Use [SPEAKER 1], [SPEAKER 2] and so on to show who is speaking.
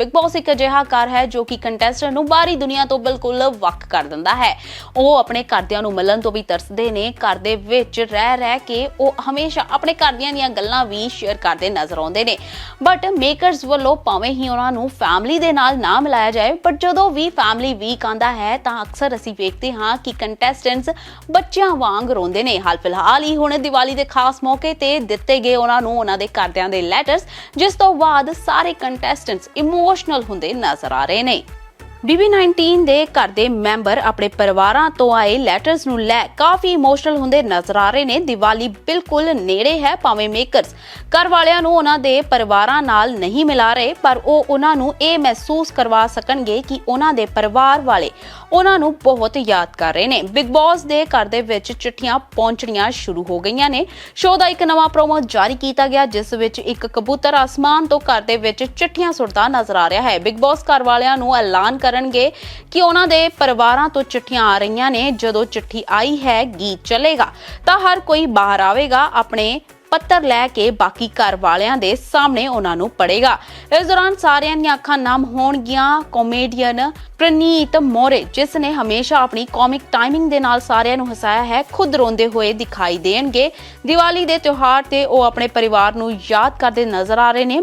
[SPEAKER 1] Big boss ਇੱਕ ਅਜਿਹਾ ਘਰ ਹੈ ਜੋ ਕਿ ਕੰਟੈਸਟੈਂਟ ਨੂੰ ਬਾਹਰੀ ਦੁਨੀਆ ਤੋਂ ਬਿਲਕੁਲ ਵੱਖ ਕਰ ਦਿੰਦਾ ਹੈ। ਉਹ ਆਪਣੇ ਘਰਦਿਆਂ ਨੂੰ ਮਿਲਣ ਤੋਂ ਵੀ ਤਰਸਦੇ ਨੇ। ਘਰ ਦੇ ਵਿੱਚ ਰਹਿ ਰਹਿ ਕੇ ਉਹ ਹਮੇਸ਼ਾ ਆਪਣੇ ਘਰਦਿਆਂ ਦੀਆਂ ਗੱਲਾਂ ਵੀ ਸ਼ੇਅਰ ਕਰਦੇ ਨਜ਼ਰ ਆਉਂਦੇ ਨੇ। ਬਟ ਮੇਕਰਸ ਵੱਲੋਂ ਭਾਵੇਂ ਹੀ ਉਹਨਾਂ ਨੂੰ ਫੈਮਿਲੀ ਦੇ ਨਾਲ ਨਾ ਮਿਲਾਇਆ ਜਾਏ ਪਰ ਜਦੋਂ ਵੀ ਫੈਮਿਲੀ ਵੀਕ ਆਂਦਾ ਹੈ ਤਾਂ ਅਕਸਰ ਅਸੀਂ ਵੇਖਦੇ ਹਾਂ ਕਿ ਕੰਟੈਸਟੈਂਟਸ ਬੱਚਿਆਂ ਵਾਂਗ ਰੋਂਦੇ ਨੇ। ਹਾਲ ਫਿਲਹਾਲ ਹੀ ਹੁਣ ਦੀਵਾਲੀ ਦੇ ਖਾਸ ਮੌਕੇ ਤੇ ਦਿੱਤੇ ਗਏ ਉਹਨਾਂ ਨੂੰ ਉਹਨਾਂ ਦੇ ਘਰਦਿਆਂ ਦੇ ਲੈਟਰਸ ਜਿਸ ਤੋਂ ਬਾਅਦ ਸਾਰੇ ਕੰਟੈਸਟੈਂਟਸ ਇਮੋਸ਼ਨਲ ਹੁੰਦੇ ਨਜ਼ਰ ਆ ਰਹੇ ਨੇ। BB19 ਦੇ ਘਰ ਦੇ ਮੈਂਬਰ ਆਪਣੇ ਪਰਿਵਾਰਾਂ ਤੋਂ ਆਏ ਲੈਟਰਸ ਨੂੰ ਲੈ ਕਾਫੀ ਇਮੋਸ਼ਨਲ ਹੁੰਦੇ ਨਜ਼ਰ ਆ ਰਹੇ ਨੇ। ਦੀਵਾਲੀ ਬਿਲਕੁਲ ਨੇੜੇ ਹੈ ਭਾਵੇਂ ਮੇਕਰਸ ਘਰ ਵਾਲਿਆਂ ਨੂੰ ਉਹਨਾਂ ਦੇ ਪਰਿਵਾਰਾਂ ਨਾਲ ਨਹੀਂ ਮਿਲਾ ਰਹੇ, ਪਰ ਉਹ ਉਹਨਾਂ ਨੂੰ ਇਹ ਮਹਿਸੂਸ ਕਰਵਾ ਸਕਣਗੇ ਕਿ ਉਹਨਾਂ ਦੇ ਪਰਿਵਾਰ ਵਾਲੇ ਉਹਨਾਂ ਨੂੰ ਬਹੁਤ ਯਾਦ ਕਰ ਰਹੇ ਨੇ। ਬਿਗ ਬੌਸ ਦੇ ਘਰ ਦੇ ਵਿੱਚ ਚਿੱਠੀਆਂ ਪਹੁੰਚਣੀਆਂ ਸ਼ੁਰੂ ਹੋ ਗਈਆਂ ਨੇ। ਸ਼ੋਅ ਦਾ ਇੱਕ ਨਵਾਂ ਪ੍ਰੋਮੋ ਜਾਰੀ ਕੀਤਾ ਗਿਆ, ਜਿਸ ਵਿੱਚ ਇੱਕ ਕਬੂਤਰ ਆਸਮਾਨ ਤੋਂ ਘਰ ਦੇ ਵਿੱਚ ਚਿੱਠੀਆਂ ਸੁੱਟਦਾ ਨਜ਼ਰ ਆ ਰਿਹਾ ਹੈ। ਬਿਗ ਬੌਸ ਘਰ ਵਾਲਿਆਂ ਨੂੰ ਐਲਾਨ ਕਰਨਗੇ ਕਿ ਉਹਨਾਂ ਦੇ ਪਰਿਵਾਰਾਂ ਤੋਂ ਚਿੱਠੀਆਂ ਆ ਰਹੀਆਂ ਨੇ। ਜਦੋਂ ਚਿੱਠੀ ਆਈ ਹੈ, ਗੀਤ ਚੱਲੇਗਾ, ਤਾਂ ਹਰ ਕੋਈ ਬਾਹਰ ਆਵੇਗਾ, ਆਪਣੇ ਪੱਤਰ ਲੈ ਕੇ ਬਾਕੀ ਘਰ ਵਾਲਿਆਂ ਦੇ ਸਾਹਮਣੇ ਉਹਨਾਂ ਨੂੰ ਪੜੇਗਾ ਇਸ ਦੌਰਾਨ ਸਾਰਿਆਂ ਦੀਆਂ ਅੱਖਾਂ ਨਮ ਹੋਣਗੀਆਂ। ਕਾਮੇਡੀਅਨ ਪ੍ਰਨੀਤ ਮੋਰੇ, ਜਿਸ ਨੇ ਹਮੇਸ਼ਾ ਆਪਣੀ ਕਾਮਿਕ ਟਾਈਮਿੰਗ ਦੇ ਨਾਲ ਸਾਰਿਆਂ ਨੂੰ ਹਸਾਇਆ ਹੈ, ਖੁਦ ਰੋਂਦੇ ਹੋਏ ਦਿਖਾਈ ਦੇਣਗੇ। ਦੀਵਾਲੀ ਦੇ ਤਿਉਹਾਰ ਤੇ ਉਹ ਆਪਣੇ ਪਰਿਵਾਰ ਨੂੰ ਯਾਦ ਕਰਦੇ ਨਜ਼ਰ ਆ ਰਹੇ ਨੇ।